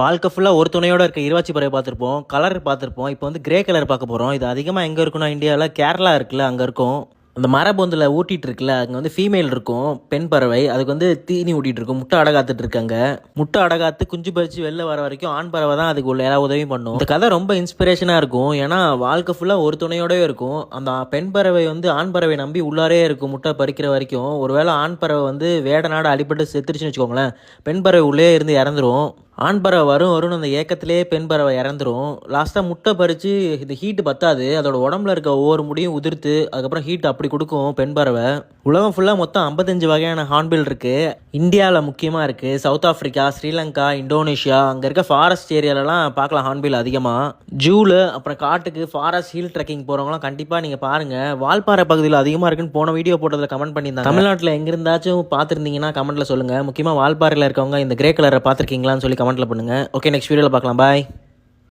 வாழ்க்கை ஃபுல்லாக ஒரு துணையோட இருக்க இருவாச்சி பறவை பார்த்துருப்போம் கலர் பார்த்துருப்போம். இப்போ வந்து கிரே கலர் பார்க்க போகிறோம் இது அதிகமாக எங்கே இருக்குன்னா இந்தியாவில் கேரளா இருக்குல்ல அங்கே இருக்கும். அந்த மரபொந்தில் ஊட்டிகிட்டு இருக்குல்ல அங்கே வந்து ஃபீமேல் இருக்கும் பெண் பறவை. அதுக்கு வந்து தீனி ஊட்டிகிட்டு இருக்கும் முட்டை அடகாத்துட்டு இருக்காங்க முட்டை அடகாத்து குஞ்சு பறிச்சு வெளில வர வரைக்கும் ஆண் பறவை தான் அதுக்கு உள்ள எல்லா உதவியும் பண்ணும். இந்த கதை ரொம்ப இன்ஸ்பிரேஷனாக இருக்கும். ஏன்னா வாழ்க்கை ஃபுல்லாக ஒரு துணையோடவே இருக்கும். அந்த பெண் பறவை வந்து ஆண் பறவை நம்பி உள்ளாரே இருக்கும் முட்டை பறிக்கிற வரைக்கும். ஒருவேளை ஆண் பறவை வந்து வேட நாடு அடிபட்டு செத்துருச்சுன்னு வச்சுக்கோங்களேன் பெண் பறவை உள்ளே இருந்து இறந்துரும். ஆண் பறவை வரும் வரும்னு அந்த ஏக்கத்திலேயே பெண் பறவை இறந்துரும். லாஸ்ட்டாக முட்டை பறித்து இந்த ஹீட்டு பத்தாது. அதோட உடம்புல இருக்க ஒவ்வொரு முடியும் உதிர்த்து அதுக்கப்புறம் ஹீட் அப்படி கொடுக்கும் பெண் பறவை. உலகம் ஃபுல்லாக மொத்தம் ஐம்பத்தஞ்சு வகையான ஹார்ன்பில் இருக்குது இந்தியாவில் முக்கியமாக இருக்குது சவுத் ஆஃப்ரிக்கா ஸ்ரீலங்கா இந்தோனேஷியா அங்கே இருக்க ஃபாரஸ்ட் ஏரியாலலாம் பார்க்கலாம் ஹார்ன்பில் அதிகமாக ஜூவில் அப்புறம் காட்டுக்கு ஃபாரஸ்ட் ஹில் ட்ரெக்கிங் போகிறவங்களாம் கண்டிப்பாக நீங்கள் பாருங்கள் வால்பாறை பகுதியில் அதிகமாக இருக்குன்னு போன வீடியோ போட்டதில் கமெண்ட் பண்ணியிருந்தாங்க. தமிழ்நாட்டில் எங்கே இருந்தாச்சும் பார்த்துருந்தீங்கன்னா கமெண்ட்டில் சொல்லுங்கள் முக்கியமாக வால்பாறையில் இருக்கவங்க இந்த கிரே கலரை பார்த்துருக்கீங்களான்னு சொல்லி கமெண்ட்டில் பண்ணுங்கள் ஓகே நெக்ஸ்ட் வீடியோவில் பார்க்கலாம். பாய்